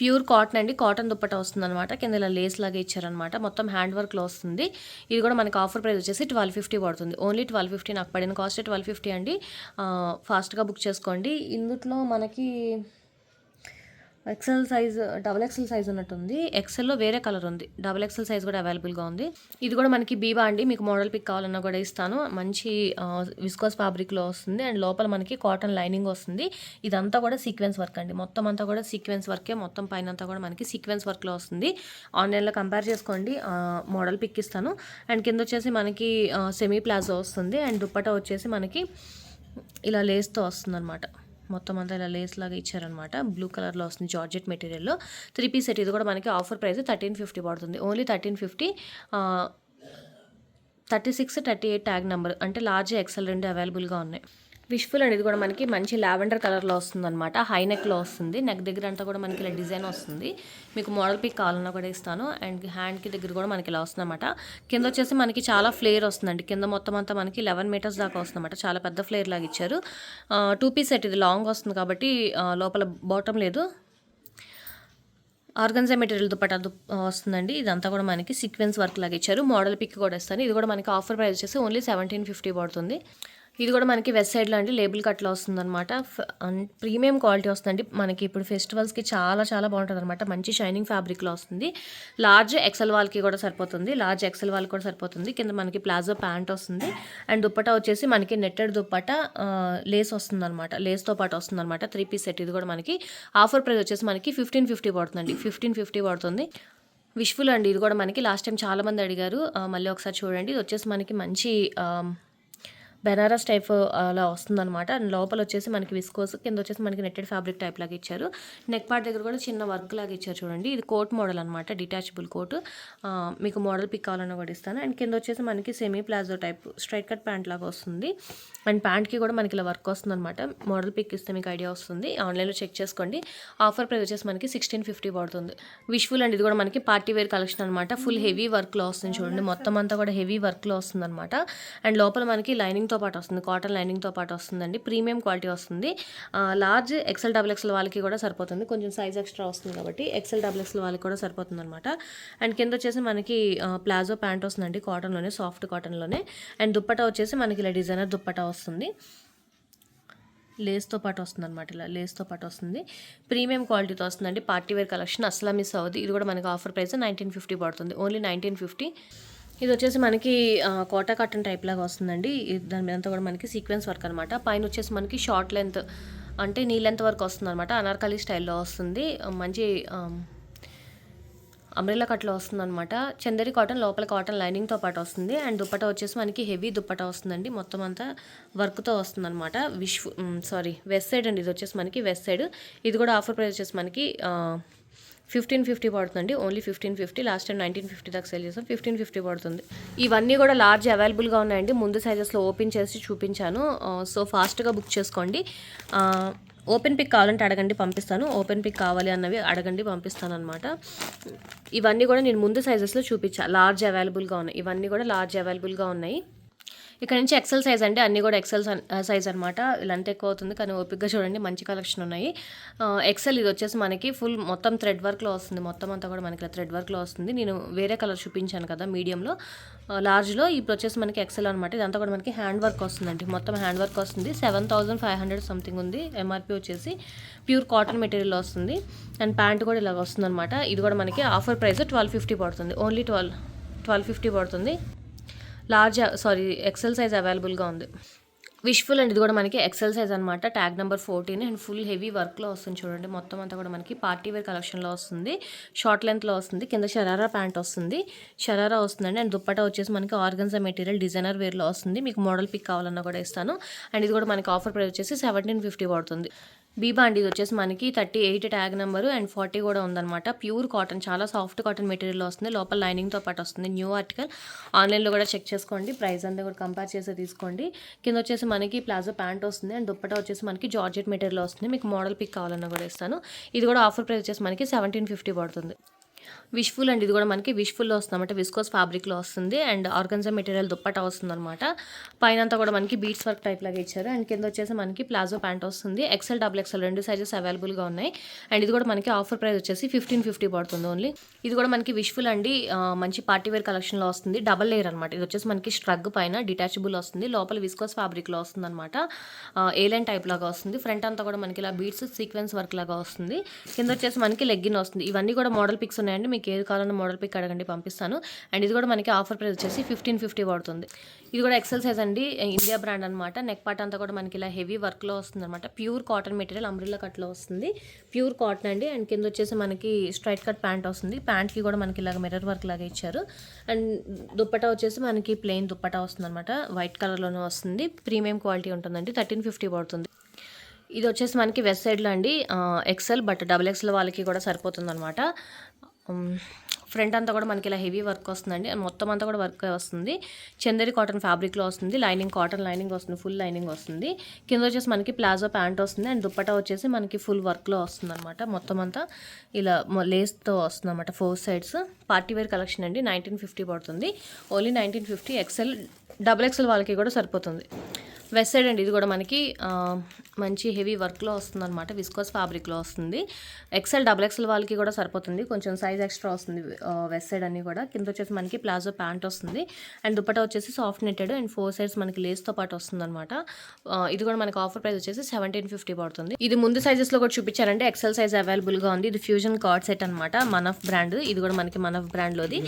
ప్యూర్ కాటన్ అండి కాటన్ దుప్పట వస్తుంది అనమాట కింద ఇలా లేస్ లాగా ఇచ్చారనమాట మొత్తం హ్యాండ్ వర్క్లో వస్తుంది. ఇది కూడా మనకి ఆఫర్ ప్రైస్ వచ్చేసి ట్వెల్వ్ ఫిఫ్టీ పడుతుంది. ఓన్లీ ట్వెల్వ్ ఫిఫ్టీ నాకు పడిన కాస్ట్ ట్వెల్వ్ ఫిఫ్టీ అండి. ఫాస్ట్గా బుక్ చేసుకోండి. ఇందుట్లో మనకి XL size double XL size ఉన్నట్టుంది. ఎక్సెల్లో వేరే కలర్ ఉంది. డబుల్ ఎక్సెల్ సైజ్ కూడా అవైలబుల్గా ఉంది. ఇది కూడా మనకి బీబా అండి. మీకు మోడల్ పిక్ కావాలన్నా కూడా ఇస్తాను. మంచి విస్కోస్ ఫ్యాబ్రిక్లో వస్తుంది. అండ్ లోపల మనకి కాటన్ లైనింగ్ వస్తుంది. ఇదంతా కూడా సీక్వెన్స్ వర్క్ అండి. మొత్తం అంతా కూడా సీక్వెన్స్ వర్కే మొత్తం పైన అంతా కూడా మనకి సీక్వెన్స్ వర్క్లో వస్తుంది. ఆన్లైన్లో కంపేర్ చేసుకోండి. మోడల్ పిక్ ఇస్తాను. అండ్ కింద వచ్చేసి మనకి సెమీ ప్లాజో వస్తుంది. అండ్ దుప్పటా వచ్చేసి మనకి ఇలా లేస్తో వస్తుంది అనమాట మొత్తం అంతా ఇలా లేస్ లాగా ఇచ్చారనమాట బ్లూ కలర్లో వస్తుంది జార్జెట్ మెటీరియల్లో త్రీ పీస్ సెట్ ఇది కూడా మనకి ఆఫర్ ప్రైస్ థర్టీన్ ఫిఫ్టీ పడుతుంది. Only thirteen fifty thirty six thirty eight tag number అంటే లార్జ్ ఎక్సెల్ రెండు అవైలబుల్గా ఉన్నాయి. విష్ఫుల్ అనేది కూడా మనకి మంచి లావెండర్ కలర్లో వస్తుంది అనమాట హై నెక్లో వస్తుంది. నెక్ దగ్గర అంతా కూడా మనకి ఇలా డిజైన్ వస్తుంది. మీకు మోడల్ పిక్ కావాలన్నా కూడా ఇస్తాను. అండ్ హ్యాండ్కి దగ్గర కూడా మనకి ఇలా వస్తుంది అనమాట కింద వచ్చేసి మనకి చాలా ఫ్లేర్ వస్తుందండి. కింద మొత్తం అంతా మనకి లెవెన్ మీటర్స్ దాకా వస్తుందన్నమాట. చాలా పెద్ద ఫ్లేర్ లాగా ఇచ్చారు. టూ పీస్ సెట్ ఇది లాంగ్ వస్తుంది కాబట్టి లోపల బాటం లేదు. ఆర్గన్జా మెటీరియల్ దుపట్టా వస్తుందండి. ఇదంతా కూడా మనకి సీక్వెన్స్ వర్క్ లాగా ఇచ్చారు. మోడల్ పిక్ కూడా ఇస్తాను. ఇది కూడా మనకి ఆఫర్ ప్రైస్ వచ్చేసి ఓన్లీ సెవెంటీన్ ఫిఫ్టీ పడుతుంది. ఇది కూడా మనకి వెస్ట్ సైడ్లో అండి లేబుల్ కట్లో వస్తుందన్నమాట. ప్రీమియం క్వాలిటీ వస్తుందండి. మనకి ఇప్పుడు ఫెస్టివల్స్కి చాలా చాలా బాగుంటుంది అనమాట మంచి షైనింగ్ ఫ్యాబ్రిక్లో వస్తుంది. లార్జ్ ఎక్సెల్ వాళ్ళకి కూడా సరిపోతుంది. లార్జ్ ఎక్సెల్ వాళ్ళకి కూడా సరిపోతుంది. కింద మనకి ప్లాజో ప్యాంట్ వస్తుంది. అండ్ దుప్పటా వచ్చేసి మనకి నెట్టెడ్ దుప్పటా లేస్ వస్తుంది అనమాట లేస్తో పాటు వస్తుందన్నమాట. త్రీ పీస్ సెట్ ఇది కూడా మనకి. ఆఫర్ ప్రైస్ వచ్చేసి మనకి ఫిఫ్టీన్ ఫిఫ్టీ పడుతుందండి. ఫిఫ్టీన్ ఫిఫ్టీ పడుతుంది. విష్ఫుల్ అండి. ఇది కూడా మనకి లాస్ట్ టైం చాలా మంది అడిగారు. మళ్ళీ ఒకసారి చూడండి. ఇది వచ్చేసి మనకి మంచి బెనారస్ టైప్ అలా వస్తుందన్నమాట. అండ్ లోపల వచ్చేసి మనకి విస్కోస్ కింద వచ్చేసి మనకి నెట్టెడ్ ఫ్యాబ్రిక్ టైప్ లాగా ఇచ్చారు. నెక్ పార్ట్ దగ్గర కూడా చిన్న వర్క్ లాగా ఇచ్చారు చూడండి. ఇది కోట్ మోడల్ అనమాట డిటాచబుల్ కోట్. మీకు మోడల్ పిక్ కావాలన్నా కూడా ఇస్తాను. అండ్ కింద వచ్చేసి మనకి semi palazzo type straight cut pant లాగా వస్తుంది. అండ్ ప్యాంట్కి కూడా మనకి ఇలా వర్క్ వస్తుంది అనమాట మోడల్ పిక్ ఇస్తే మీకు ఐడియా వస్తుంది. ఆన్లైన్లో చెక్ చేసుకోండి. ఆఫర్ ప్రైస్ వచ్చేసి మనకి సిక్స్టీన్ ఫిఫ్టీ పడుతుంది. విష్ఫుల్ అండ్ ఇది కూడా మనకి పార్టీ వేర్ కలెక్షన్ అనమాట ఫుల్ హెవీ వర్క్లో వస్తుంది చూడండి. మొత్తం అంతా కూడా హెవీ వర్క్లో వస్తుంది అనమాట అండ్ లోపల మనకి లైనింగ్ లైనింగ్తో పాటు వస్తుంది కాటన్ లైనింగ్తో పాటు వస్తుందండి. ప్రీమియం క్వాలిటీ వస్తుంది. లార్జ్ ఎక్సెల్ డబుల్ ఎక్సెల్ వాళ్ళకి కూడా సరిపోతుంది. కొంచెం సైజ్ ఎక్స్ట్రా వస్తుంది కాబట్టి ఎక్సెల్ డబుల్ ఎక్సెల్ వాళ్ళకి కూడా సరిపోతుంది అనమాట అండ్ కింద వచ్చేసి మనకి ప్లాజో ప్యాంట్ వస్తుందండి కాటన్లోనే సాఫ్ట్ కాటన్లోనే. అండ్ దుప్పటా వచ్చేసి మనకి ఇలా డిజైనర్ దుప్పటా వస్తుంది. లేస్తో పాటు వస్తుంది అనమాట ఇలా లేస్తో పాటు వస్తుంది. ప్రీమియం క్వాలిటీతో వస్తుందండి. పార్టీ వేర్ కలెక్షన్ అసలు మిస్ అవ్వదు. ఇది కూడా మనకి ఆఫర్ ప్రైస్ నైన్టీన్ ఫిఫ్టీ పడుతుంది. ఓన్లీ నైన్టీన్ ఫిఫ్టీ ఇది వచ్చేసి మనకి కోటా కట్టన్ టైప్ లాగా వస్తుందండి. ఇది- దాని మీద కూడా మనకి సీక్వెన్స్ వర్క్ అనమాట. పైన వచ్చేసి మనకి షార్ట్ లెంత్ అంటే నీ లెంత్ వరకు వస్తుంది అనమాట అనార్కలి స్టైల్లో వస్తుంది. మంచి అంబ్రెల్లా కట్లో వస్తుంది అనమాట చందరి కాటన్ లోపల కాటన్ లైనింగ్తో పాటు వస్తుంది. అండ్ దుప్పట వచ్చేసి మనకి హెవీ దుప్పట వస్తుందండి. మొత్తం అంతా వర్క్తో వస్తుంది అనమాట విష్ సారీ వెస్ట్ సైడ్ అండి. ఇది వచ్చేసి మనకి వెస్ట్ సైడ్ ఇది కూడా ఆఫర్ ప్రైస్ వచ్చేసి మనకి ఫిఫ్టీన్ ఫిఫ్టీ పడుతుందండి. Only fifteen fifty. Last time nineteen fifty దాకా సేల్ చేసాం. ఫిఫ్టీన్ ఫిఫ్టీ పడుతుంది. ఇవన్నీ కూడా లార్జ్ అవైలబుల్గా ఉన్నాయండి. ముందు సైజెస్లో ఓపెన్ చేసి చూపించాను. సో ఫాస్ట్గా బుక్ చేసుకోండి. ఓపెన్ పిక్ కావాలంటే అడగండి పంపిస్తాను. ఓపెన్ పిక్ కావాలి అన్నవి అడగండి పంపిస్తాను అనమాట ఇవన్నీ కూడా నేను ముందు సైజెస్లో చూపించా. లార్జ్ అవైలబుల్గా ఉన్నాయి. ఇవన్నీ కూడా లార్జ్ అవైలబుల్గా ఉన్నాయి. ఇక్కడ నుంచి ఎక్సెల్ సైజ్ అంటే అన్నీ కూడా ఎక్సెల్ సైజ్ అనమాట ఇలాంటి ఎక్కువ అవుతుంది కానీ ఓపిక్గా చూడండి మంచి కలెక్షన్ ఉన్నాయి. ఎక్సెల్ ఇది వచ్చేసి మనకి ఫుల్ మొత్తం థ్రెడ్ వర్క్లో వస్తుంది. మొత్తం అంతా కూడా మనకి థ్రెడ్ వర్క్లో వస్తుంది. నేను వేరే కలర్ చూపించాను కదా మీడియంలో లార్జ్లో ఇప్పుడు వచ్చేసి మనకి ఎక్సెల్ అనమాట ఇదంతా కూడా మనకి హ్యాండ్ వర్క్ వస్తుందండి. మొత్తం హ్యాండ్ వర్క్ వస్తుంది. Seven thousand five hundred something ఉంది. ఎంఆర్పి వచ్చేసి ప్యూర్ కాటన్ మెటీరియల్ వస్తుంది. అండ్ ప్యాంట్ కూడా ఇలాగ వస్తుంది అనమాట ఇది కూడా మనకి ఆఫర్ ప్రైస్ ట్వెల్వ్ ఫిఫ్టీ పడుతుంది. ఓన్లీ ట్వెల్వ్ ట్వెల్వ్ ఫిఫ్టీ పడుతుంది. లార్జ్ సారీ ఎక్సెల్ సైజ్ అవైలబుల్గా ఉంది. విష్ఫుల్ అండ్ ఇది కూడా మనకి ఎక్సెల్ సైజ్ అనమాట tag number fourteen and full heavy వర్క్లో వస్తుంది చూడండి. మొత్తం అంతా కూడా మనకి పార్టీ వేర్ కలెక్షన్లో వస్తుంది. షార్ట్ లెంత్లో వస్తుంది. కింద షరారా ప్యాంట్ వస్తుంది. షరారా వస్తుందండి. అండ్ దుప్పటా వచ్చేసి మనకి ఆర్గన్సా మెటీరియల్ డిజైనర్ వేర్లో వస్తుంది. మీకు మోడల్ పిక్ కావాలన్నా కూడా ఇస్తాను. అండ్ ఇది కూడా మనకి ఆఫర్ ప్రైస్ వచ్చేసి సెవెంటీన్ ఫిఫ్టీ పడుతుంది. బీబా ఇది వచ్చేసి మనకి thirty eight tag number and forty కూడా ఉందన్నమాట. ప్యూర్ కాటన్ చాలా సాఫ్ట్ కాటన్ మెటీరియల్ వస్తుంది. లోపల లైనింగ్తో పాటు వస్తుంది. New article. ఆన్లైన్లో కూడా చెక్ చేసుకోండి. ప్రైస్ అంతా కూడా కంపేర్ చేసి తీసుకోండి. కింద వచ్చేసి మనకి ప్లాజో ప్యాంట్ వస్తుంది అండ్ దుప్పటా వచ్చేసి మనకి జార్జెట్ మెటీరియల్ వస్తుంది. మీకు మోడల్ పిక్ కావాలన్నా కూడా ఇస్తాను. ఇది కూడా ఆఫర్ ప్రైస్ వచ్చేసి మనకి సెవెంటీన్ ఫిఫ్టీ పడుతుంది. విష్ఫుల్ అండ్ ఇది కూడా మనకి విష్ఫుల్లో వస్తుంది అనమాట విస్కోస్ ఫ్యాబ్రిక్లో వస్తుంది. అండ్ ఆర్గన్జా మెటీరియల్ దుప్పటా వస్తుంది అనమాట పైన అంతా కూడా మనకి బీట్స్ వర్క్ టైప్ లాగా ఇచ్చారు. అండ్ కింద వచ్చేసి మనకి ప్లాజో ప్యాంట్ వస్తుంది. ఎక్సెల్ డబుల్ ఎక్సెల్ రెండు సైజెస్ అవైలబుల్గా ఉన్నాయి. అండ్ ఇది కూడా మనకి ఆఫర్ ప్రైస్ వచ్చేసి ఫిఫ్టీన్ ఫిఫ్టీ పడుతుంది ఓన్లీ. ఇది కూడా మనకి విష్ఫుల్ అండి మంచి పార్టీ వేర్ కలెక్షన్లో వస్తుంది. డబల్ లేయర్ అనమాట ఇది వచ్చేసి మనకి స్ట్రగ్ పైన డిటాచబుల్ వస్తుంది. లోపల విస్కోస్ ఫ్యాబ్రిక్లో వస్తుంది అనమాట ఏలైన్ టైప్ లాగా వస్తుంది. ఫ్రంట్ అంతా కూడా మనకి ఇలా బీట్స్ సీక్వెన్స్ వర్క్ లాగా వస్తుంది. కింద వచ్చేసి మనకి లెగ్గిన్ వస్తుంది. ఇవన్నీ కూడా మోడల్ పిక్స్ ఉన్నాయి ఉన్నాయండి. మీకు ఏది కావాలన్నా మోడల్ పిక్ అడగండి పంపిస్తాను. అండ్ ఇది కూడా మనకి ఆఫర్ ప్రైస్ వచ్చేసి ఫిఫ్టీన్ ఫిఫ్టీ పడుతుంది. ఇది కూడా ఎక్సెల్ సైజ్ అండి. ఇండియా బ్రాండ్ అనమాట నెక్ పార్ట్ అంతా కూడా మనకి ఇలా హెవీ వర్క్లో వస్తుంది అనమాట ప్యూర్ కాటన్ మెటీరియల్ అంబ్రిల్లా కట్లో వస్తుంది. ప్యూర్ కాటన్ అండి. అండ్ కింద వచ్చేసి మనకి స్ట్రైట్ కట్ ప్యాంట్ వస్తుంది. ప్యాంట్కి కూడా మనకి ఇలాగ మిర్రర్ వర్క్ లాగా ఇచ్చారు. అండ్ దుప్పటా వచ్చేసి మనకి ప్లెయిన్ దుప్పటా వస్తుంది అనమాట వైట్ కలర్లోనే వస్తుంది. ప్రీమియం క్వాలిటీ ఉంటుందండి. థర్టీన్ ఫిఫ్టీ పడుతుంది. ఇది వచ్చేసి మనకి వెస్ట్ సైడ్లో అండి. ఎక్సెల్ బట్ డబుల్ ఎక్స్ఎల్ వాళ్ళకి కూడా సరిపోతుంది అనమాట ఫ్రంట్ అంతా కూడా మనకి ఇలా హెవీ వర్క్ వస్తుందండి. అండ్ మొత్తం అంతా కూడా వర్క్ వస్తుంది. చందరి కాటన్ ఫ్యాబ్రిక్లో వస్తుంది. లైనింగ్ కాటన్ లైనింగ్ వస్తుంది. ఫుల్ లైనింగ్ వస్తుంది. కింద వచ్చేసి మనకి ప్లాజో ప్యాంట్ వస్తుంది. అండ్ దుప్పటా వచ్చేసి మనకి ఫుల్ వర్క్లో వస్తుంది అనమాట మొత్తం అంతా ఇలా లేస్తో వస్తుంది అనమాట four sides. Party wear collection అండి. నైన్టీన్ ఫిఫ్టీ పడుతుంది. Only nineteen fifty XL double XL వాళ్ళకి కూడా సరిపోతుంది. వెస్ట్ సైడ్ అండి ఇది కూడా మనకి మంచి హెవీ వర్క్లో వస్తుంది అనమాట విస్కోస్ ఫ్యాబ్రిక్లో వస్తుంది. ఎక్సెల్ డబుల్ ఎక్సెల్ వాళ్ళకి కూడా సరిపోతుంది. కొంచెం సైజ్ ఎక్స్ట్రా వస్తుంది వెస్ట్ సైడ్ అన్ని కూడా. కింద వచ్చేసి మనకి ప్లాజో ప్యాంట్ వస్తుంది. అండ్ దుపట్టా వచ్చేసి soft netted and four sides మనకి లేస్తో పాటు వస్తుంది అనమాట ఇది కూడా మనకి ఆఫర్ ప్రైస్ వచ్చేసి సెవెంటీన్ ఫిఫ్టీ పడుతుంది. ఇది ముందు సైజెస్లో కూడా చూపించారంటే ఎక్సెల్ సైజ్ అవైలబుల్గా ఉంది. ఇది ఫ్యూజన్ కార్డ్ సెట్ అనమాట మనఫ్ బ్రాండ్. ఇది కూడా మనకి మనఫ్ బ్రాండ్లోది.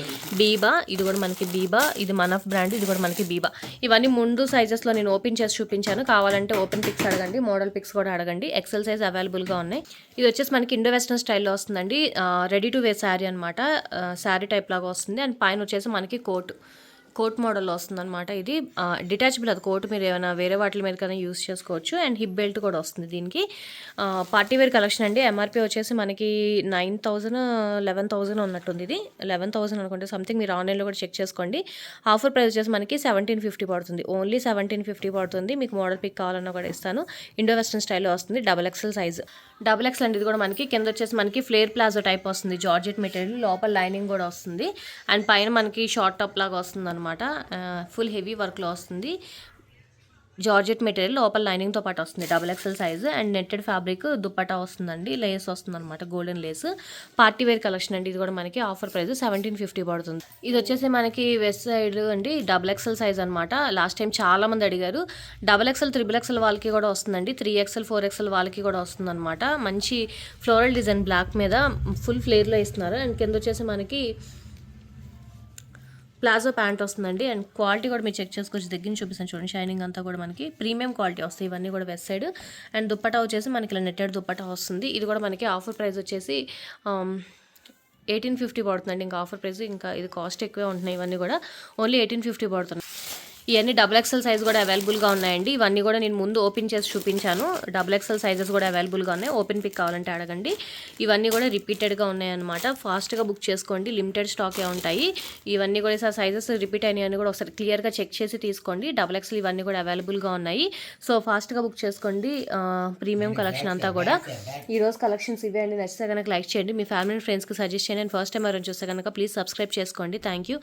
బీబా ఇది కూడా మనకి బీబా. ఇది మనఫ్ బ్రాండ్. ఇది కూడా మనకి బీబా. ఇవన్నీ ముందు సైజెస్లో నేను ఓపెన్ చేసి చూపించాను. కావాలంటే ఓపెన్ పిక్స్ అడగండి మోడల్ పిక్స్ కూడా అడగండి. ఎక్సెల్ సైజ్ అవైలబుల్గా ఉన్నాయి. ఇది వచ్చేసి మనకి ఇండో వెస్టర్న్ స్టైల్లో వస్తుందండి. రెడీ టు వేర్ శారీ అనమాట శారీ టైప్ లాగా వస్తుంది. అండ్ పైన వచ్చేసి మనకి కోట్ కోట్ మోడల్ వస్తుంది అనమాట ఇది డిటాచబుల్ అది కోట్ మీరు ఏమైనా వేరే వాటి మీద కన్నా యూస్ చేసుకోవచ్చు. అండ్ హిప్ బెల్ట్ కూడా వస్తుంది దీనికి. పార్టీ వేర్ కలెక్షన్ అండి. ఎంఆర్పి వచ్చేసి మనకి నైన్ థౌజండ్ లెవెన్ థౌజండ్ ఉన్నట్టుంది ఇది. లెవెన్ థౌజండ్ అనుకుంటే సంథింగ్ మీరు ఆన్లైన్లో కూడా చెక్ చేసుకోండి. ఆఫర్ ప్రైస్ వచ్చేసి మనకి సెవెంటీన్ ఫిఫ్టీ పడుతుంది. ఓన్లీ సెవెంటీన్ ఫిఫ్టీ పడుతుంది. మీకు మోడల్ పిక్ కావాలన్నా కూడా ఇస్తాను. ఇండో వెస్ట్రన్ స్టైల్లో వస్తుంది. Double XL size double XL అండి. ఇది కూడా మనకి కింద వచ్చేసి మనకి ఫ్లేర్ ప్లాజో టైప్ వస్తుంది. జార్జెట్ మెటీరియల్ లోపల లైనింగ్ కూడా వస్తుంది. అండ్ పైన మనకి షార్ట్ టాప్ లాగా వస్తుంది అనమాట ఫుల్ హెవీ వర్క్లో వస్తుంది. జార్జెట్ మెటీరియల్ లోపల లైనింగ్తో పాటు వస్తుంది. Double XL size and netted fabric dupatta వస్తుందండి. లేస్ వస్తుంది అనమాట golden lace party wear collection అండి. ఇది కూడా మనకి ఆఫర్ ప్రైస్ సెవెంటీన్ ఫిఫ్టీ పడుతుంది. ఇది వచ్చేసి మనకి వెస్ట్ సైడ్ అండి. డబుల్ ఎక్సెల్ సైజ్ అనమాట లాస్ట్ టైం చాలా మంది అడిగారు. డబుల్ ఎక్సెల్ త్రిబుల్ ఎక్సెల్ వాళ్ళకి కూడా వస్తుందండి. త్రీ ఎక్సెల్ ఫోర్ ఎక్సెల్ వాళ్ళకి కూడా వస్తుంది అనమాట మంచి ఫ్లోరల్ డిజైన్ బ్లాక్ మీద ఫుల్ ఫ్లేర్లో ఇస్తున్నారు. అండ్ కింద వచ్చేసి మనకి ప్లాజో ప్యాంట్ వస్తుందండి. అండ్ క్వాలిటీ కూడా మీరు చెక్ చేసుకోవచ్చు దగ్గర నుంచి చూపిస్తాను చూడండి. షైనింగ్ అంతా కూడా మనకి ప్రీమియం క్వాలిటీ వస్తాయి. ఇవన్నీ కూడా వెస్ట్ సైడ్. అండ్ దుప్పటా వచ్చేసి మనకి ఇలా నెట్టెడ్ దుప్పటా వస్తుంది. ఇది కూడా మనకి ఆఫర్ ప్రైస్ వచ్చేసి ఎయిటీన్ ఫిఫ్టీ పడుతుందండి. ఇంకా ఆఫర్ ప్రైస్ ఇంకా ఇది కాస్ట్ ఎక్కువే ఉంటున్నాయి ఇవన్నీ కూడా. ఓన్లీ ఎయిటీన్ ఫిఫ్టీ పడుతున్నాయి. ఇవన్నీ డబుల్ ఎక్సెల్ సైజ్ కూడా అవైలబుల్గా ఉన్నాయండి. ఇవన్నీ కూడా నేను ముందు ఓపెన్ చేసి చూపించాను. డబుల్ ఎక్సెల్ సైజెస్ కూడా అవైలబుల్గా ఉన్నాయి. ఓపెన్ పిక్ కావాలంటే అడగండి. ఇవన్నీ కూడా రిపీటెడ్గా ఉన్నాయన్నమాట. ఫాస్ట్గా బుక్ చేసుకోండి. లిమిటెడ్ స్టాకే ఉంటాయి. ఇవన్నీ కూడా సార్ సైజెస్ రిపీట్ అయినాయని కూడా ఒకసారి క్లియర్గా చెక్ చేసి తీసుకోండి. డబుల్ ఎక్సెల్ ఇవన్నీ కూడా అవైలబుల్గా ఉన్నాయి. సో ఫాస్ట్గా బుక్ చేసుకోండి. ప్రీమియం కలెక్షన్ అంతా కూడా. ఈ రోజు కలెక్షన్స్ ఇవే అండి. నచ్చితే కనుక లైక్ చేయండి. మీ ఫ్యామిలీ ఫ్రెండ్స్కి సజెస్ట్ చేయండి. అండ్ ఫస్ట్ టైం ఎవరైనా చూస్తే కనుక ప్లీజ్ సబ్స్క్రైబ్ చేసుకోండి. Thank you